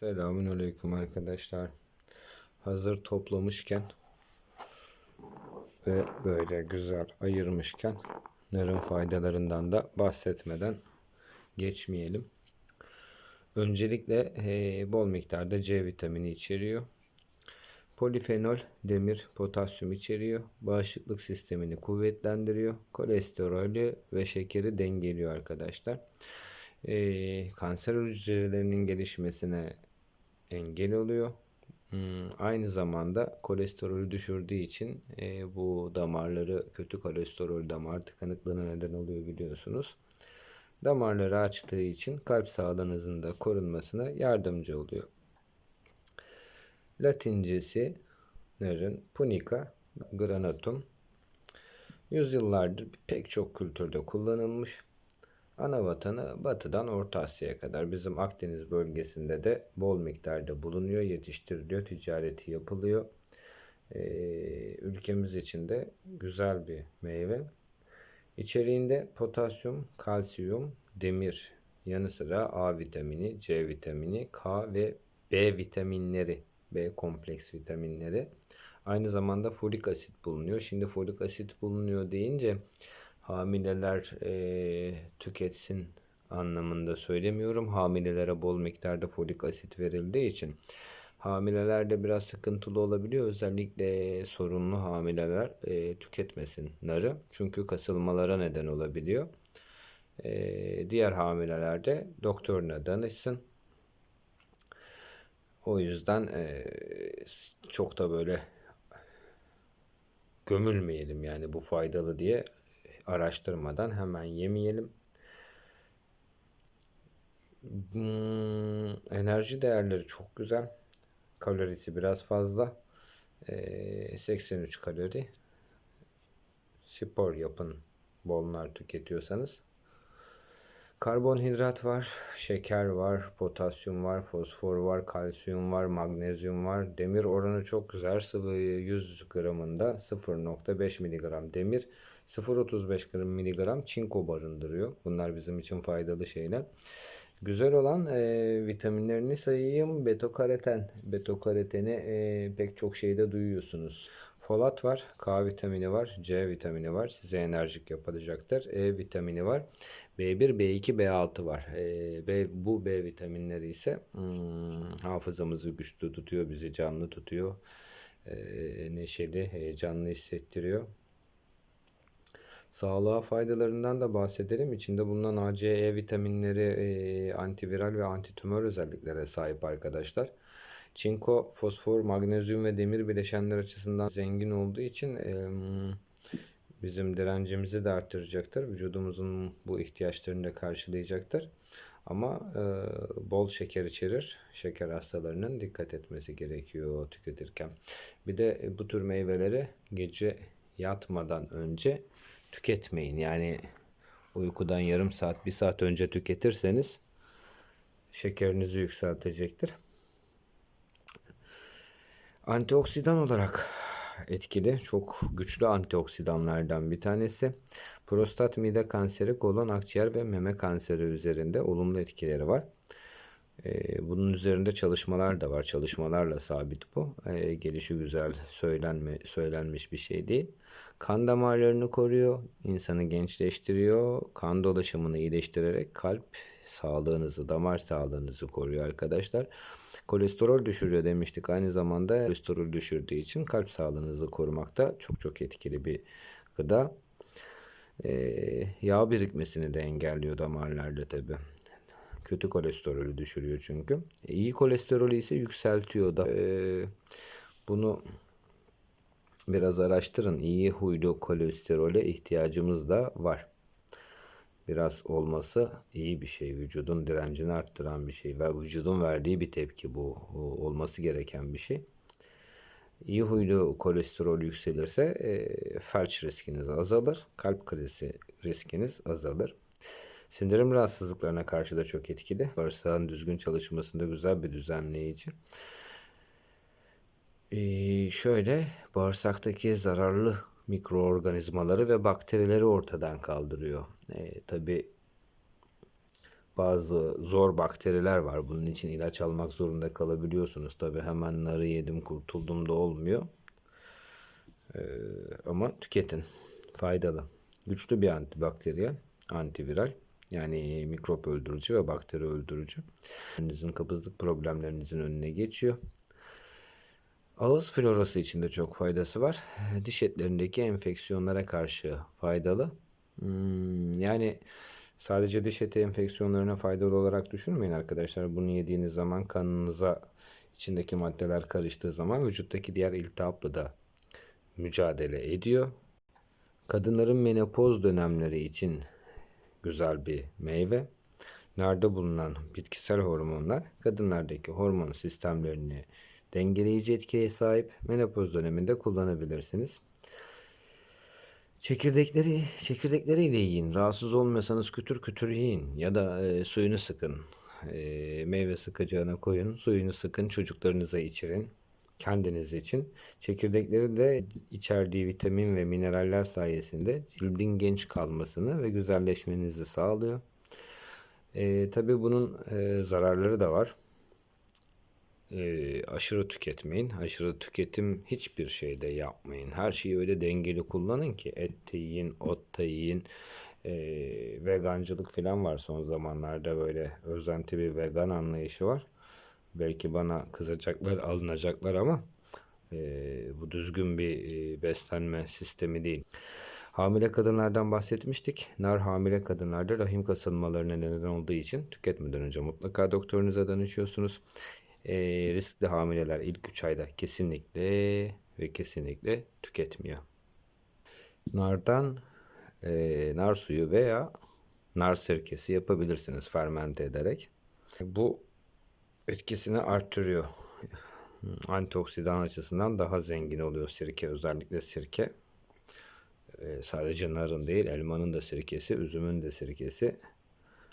Selamünaleyküm arkadaşlar. Hazır toplamışken ve böyle güzel ayırmışken narın faydalarından da bahsetmeden geçmeyelim. Öncelikle eee, bol miktarda C vitamini içeriyor. Polifenol, demir, potasyum içeriyor. Bağışıklık sistemini kuvvetlendiriyor. Kolesterolü ve şekeri dengeliyor arkadaşlar. Eee, kanser hücrelerinin gelişmesine engel oluyor. Hmm, aynı zamanda kolesterolü düşürdüğü için e, bu damarları kötü kolesterol damar tıkanıklığına neden oluyor biliyorsunuz. Damarları açtığı için kalp sağlığınızın da korunmasına yardımcı oluyor. Latincesi nerin? Punica granatum. Yüzyıllardır pek çok kültürde kullanılmış. Ana vatanı batıdan Orta Asya'ya kadar bizim Akdeniz bölgesinde de bol miktarda bulunuyor, yetiştiriliyor, ticareti yapılıyor. Ee, ülkemiz için de güzel bir meyve. İçeriğinde potasyum, kalsiyum, demir yanı sıra A vitamini, C vitamini, K ve B vitaminleri, B kompleks vitaminleri. Aynı zamanda folik asit bulunuyor. Şimdi folik asit bulunuyor deyince hamileler e, tüketsin anlamında söylemiyorum. Hamilelere bol miktarda folik asit verildiği için hamilelerde biraz sıkıntılı olabiliyor. Özellikle sorunlu hamileler e, tüketmesin narı. Çünkü kasılmalara neden olabiliyor. E, diğer hamilelerde doktoruna danışsın. O yüzden e, çok da böyle gömülmeyelim yani bu faydalı diye araştırmadan hemen yemeyelim. Hmm, enerji değerleri çok güzel. Kalorisi biraz fazla. Ee, 83 kalori. Spor yapın bollar tüketiyorsanız. Karbonhidrat var, şeker var, potasyum var, fosfor var, kalsiyum var, magnezyum var. Demir oranı çok güzel. Sıvı 100 gramında 0.5 miligram demir, 0.35 miligram çinko barındırıyor. Bunlar bizim için faydalı şeyler. Güzel olan e, vitaminlerini sayayım. Beta-karoten. Beta-karoteni e, pek çok şeyde duyuyorsunuz. Folat var, K vitamini var, C vitamini var. Size enerjik yapacaktır. E vitamini var. B1, B2, B6 var. E, B, bu B vitaminleri ise hmm, hafızamızı güçlü tutuyor, bizi canlı tutuyor. E, neşeli, heyecanlı hissettiriyor. Sağlığa faydalarından da bahsedelim. İçinde bulunan A, C, E vitaminleri e, antiviral ve antitümör özelliklere sahip arkadaşlar. Çinko, fosfor, magnezyum ve demir bileşenler açısından zengin olduğu için bizim direncimizi de arttıracaktır. Vücudumuzun bu ihtiyaçlarını da karşılayacaktır. Ama e, bol şeker içerir. Şeker hastalarının dikkat etmesi gerekiyor tüketirken. Bir de bu tür meyveleri gece yatmadan önce tüketmeyin. Yani uykudan yarım saat, bir saat önce tüketirseniz şekerinizi yükseltecektir. Antioksidan olarak etkili, çok güçlü antioksidanlardan bir tanesi. Prostat, mide kanseri, kolon, akciğer ve meme kanseri üzerinde olumlu etkileri var. Ee, bunun üzerinde çalışmalar da var. Çalışmalarla sabit bu. Ee, gelişi güzel söylenme, söylenmiş bir şey değil. Kan damarlarını koruyor, insanı gençleştiriyor, kan dolaşımını iyileştirerek kalp sağlığınızı, damar sağlığınızı koruyor arkadaşlar. Kolesterol düşürüyor demiştik. Aynı zamanda kolesterol düşürdüğü için kalp sağlığınızı korumakta çok çok etkili bir gıda. Ee, yağ birikmesini de engelliyor damarlarda tabi. Kötü kolesterolü düşürüyor çünkü. İyi kolesterolü ise yükseltiyor da. Ee, bunu biraz araştırın. İyi huylu kolesterole ihtiyacımız da var. Biraz olması iyi bir şey. Vücudun direncini arttıran bir şey. Ve vücudun verdiği bir tepki bu. Olması gereken bir şey. iyi huylu kolesterol yükselirse e, felç riskiniz azalır. Kalp krizi riskiniz azalır. Sindirim rahatsızlıklarına karşı da çok etkili. Bağırsağın düzgün çalışmasında güzel bir düzenleyici. Ee, şöyle bağırsaktaki zararlı mikroorganizmaları ve bakterileri ortadan kaldırıyor. Ee, tabii bazı zor bakteriler var. Bunun için ilaç almak zorunda kalabiliyorsunuz. Tabii hemen narı yedim kurtuldum da olmuyor. Ee, ama tüketin. Faydalı. Güçlü bir antibakteriyel, antiviral. Yani mikrop öldürücü ve bakteri öldürücü. Sizin kabızlık problemlerinizin önüne geçiyor. Ağız florası için de çok faydası var. Diş etlerindeki enfeksiyonlara karşı faydalı. Hmm, yani sadece diş eti enfeksiyonlarına faydalı olarak düşünmeyin arkadaşlar. Bunu yediğiniz zaman kanınıza içindeki maddeler karıştığı zaman vücuttaki diğer iltihapla da mücadele ediyor. Kadınların menopoz dönemleri için güzel bir meyve. Narda bulunan bitkisel hormonlar kadınlardaki hormon sistemlerini dengeleyici etkiye sahip menopoz döneminde kullanabilirsiniz. Çekirdekleri çekirdekleriyle yiyin. Rahatsız olmasanız kütür kütür yiyin ya da e, suyunu sıkın. E, meyve sıkacağına koyun. Suyunu sıkın çocuklarınıza içirin. Kendiniz için. Çekirdekleri de içerdiği vitamin ve mineraller sayesinde cildin genç kalmasını ve güzelleşmenizi sağlıyor. E, tabii bunun e, zararları da var e, aşırı tüketmeyin. Aşırı tüketim hiçbir şeyde yapmayın. Her şeyi öyle dengeli kullanın ki et de yiyin, ot da yiyin. E, vegancılık falan var son zamanlarda böyle özenti bir vegan anlayışı var. Belki bana kızacaklar, alınacaklar ama e, bu düzgün bir e, beslenme sistemi değil. Hamile kadınlardan bahsetmiştik. Nar hamile kadınlarda rahim kasılmalarına neden olduğu için tüketmeden önce mutlaka doktorunuza danışıyorsunuz. E, riskli hamileler ilk 3 ayda kesinlikle ve kesinlikle tüketmiyor. Nardan e, nar suyu veya nar sirkesi yapabilirsiniz fermente ederek. Bu etkisini arttırıyor. Antioksidan açısından daha zengin oluyor sirke özellikle sirke. E, sadece narın değil elmanın da sirkesi, üzümün de sirkesi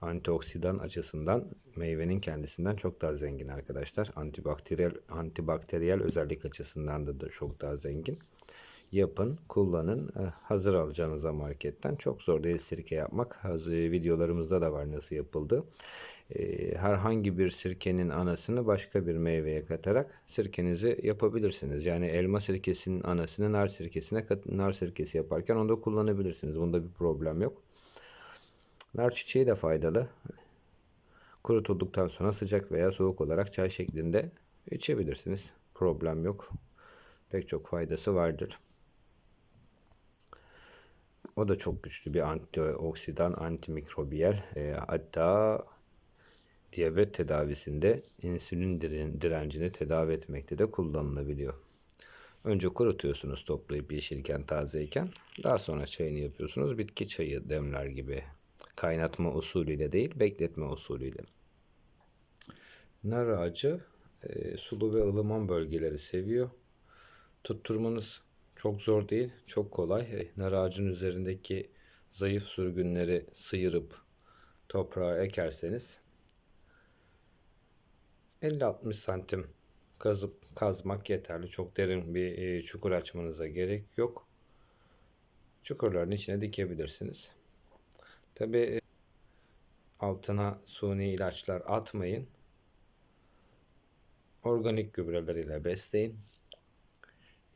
antioksidan açısından meyvenin kendisinden çok daha zengin arkadaşlar. Antibakteriyel antibakteriyel özellik açısından da, da çok daha zengin. Yapın, kullanın. E, hazır alacağınızda marketten çok zor değil sirke yapmak. Hazır, videolarımızda da var nasıl yapıldı. E, herhangi bir sirkenin anasını başka bir meyveye katarak sirkenizi yapabilirsiniz. Yani elma sirkesinin anasını nar sirkesine nar sirkesi yaparken onu da kullanabilirsiniz. Bunda bir problem yok. Nar çiçeği de faydalı. Kurutulduktan sonra sıcak veya soğuk olarak çay şeklinde içebilirsiniz. Problem yok. Pek çok faydası vardır. O da çok güçlü bir antioksidan, antimikrobiyel. E, hatta diyabet tedavisinde insülin direncini tedavi etmekte de kullanılabiliyor. Önce kurutuyorsunuz toplayıp yeşilken tazeyken. Daha sonra çayını yapıyorsunuz. Bitki çayı demler gibi Kaynatma usulüyle değil, bekletme usulüyle. Nar ağacı e, sulu ve ılıman bölgeleri seviyor. Tutturmanız çok zor değil, çok kolay. E, nar ağacın üzerindeki zayıf sürgünleri sıyırıp toprağa ekerseniz 50-60 santim kazıp kazmak yeterli. Çok derin bir e, çukur açmanıza gerek yok. Çukurların içine dikebilirsiniz. Tabi e, altına suni ilaçlar atmayın. Organik gübreler ile besleyin.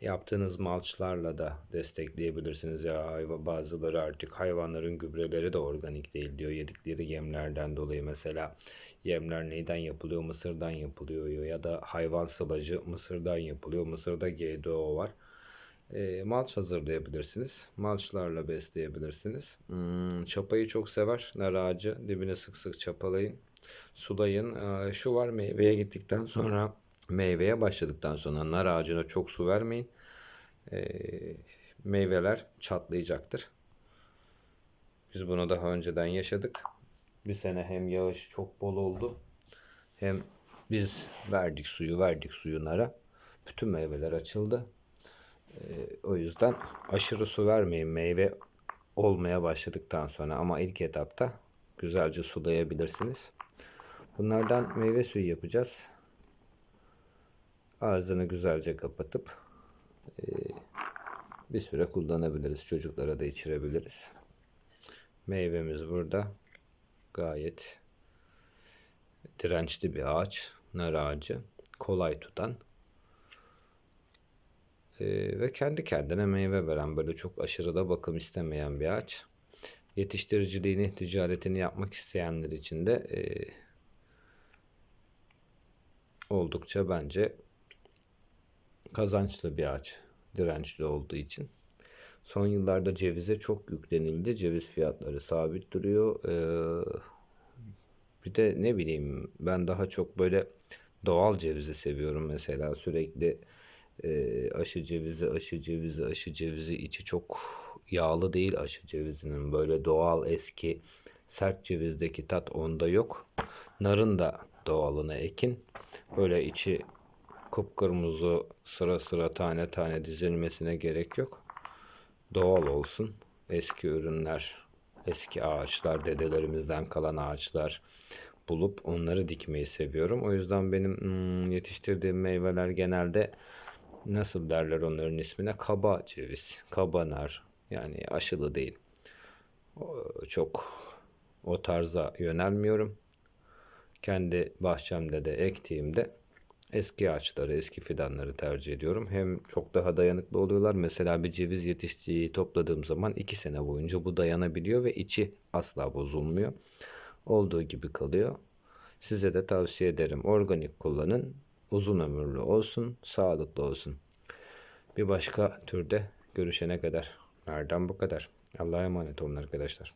Yaptığınız malçlarla da destekleyebilirsiniz. Ya bazıları artık hayvanların gübreleri de organik değil diyor. Yedikleri yemlerden dolayı mesela yemler neyden yapılıyor? Mısırdan yapılıyor ya da hayvan sılacı mısırdan yapılıyor. Mısırda GDO var e, malç hazırlayabilirsiniz. Malçlarla besleyebilirsiniz. Hmm, çapayı çok sever. Nar ağacı. Dibine sık sık çapalayın. Sulayın. E, şu var meyveye gittikten sonra meyveye başladıktan sonra nar ağacına çok su vermeyin. E, meyveler çatlayacaktır. Biz bunu daha önceden yaşadık. Bir sene hem yağış çok bol oldu hem biz verdik suyu verdik suyu nara. Bütün meyveler açıldı. Ee, o yüzden aşırı su vermeyin meyve olmaya başladıktan sonra ama ilk etapta güzelce sulayabilirsiniz. Bunlardan meyve suyu yapacağız. Ağzını güzelce kapatıp e, bir süre kullanabiliriz. Çocuklara da içirebiliriz. Meyvemiz burada. Gayet dirençli bir ağaç. Nar ağacı. Kolay tutan. Ee, ve kendi kendine meyve veren böyle çok aşırı da bakım istemeyen bir ağaç. Yetiştiriciliğini, ticaretini yapmak isteyenler için de e, oldukça bence kazançlı bir ağaç. Dirençli olduğu için. Son yıllarda cevize çok yüklenildi. Ceviz fiyatları sabit duruyor. Ee, bir de ne bileyim ben daha çok böyle doğal cevizi seviyorum mesela sürekli e, aşı cevizi, aşı cevizi, aşı cevizi içi çok yağlı değil aşı cevizinin böyle doğal eski sert cevizdeki tat onda yok. Narın da doğalına ekin. Böyle içi kıpkırmızı sıra sıra tane tane dizilmesine gerek yok. Doğal olsun. Eski ürünler, eski ağaçlar, dedelerimizden kalan ağaçlar bulup onları dikmeyi seviyorum. O yüzden benim hmm, yetiştirdiğim meyveler genelde nasıl derler onların ismine? Kaba ceviz, kaba nar. Yani aşılı değil. Çok o tarza yönelmiyorum. Kendi bahçemde de ektiğimde eski ağaçları, eski fidanları tercih ediyorum. Hem çok daha dayanıklı oluyorlar. Mesela bir ceviz yetiştiği topladığım zaman iki sene boyunca bu dayanabiliyor ve içi asla bozulmuyor. Olduğu gibi kalıyor. Size de tavsiye ederim. Organik kullanın. Uzun ömürlü olsun, sağlıklı olsun. Bir başka türde görüşene kadar. Nereden bu kadar? Allah'a emanet olun arkadaşlar.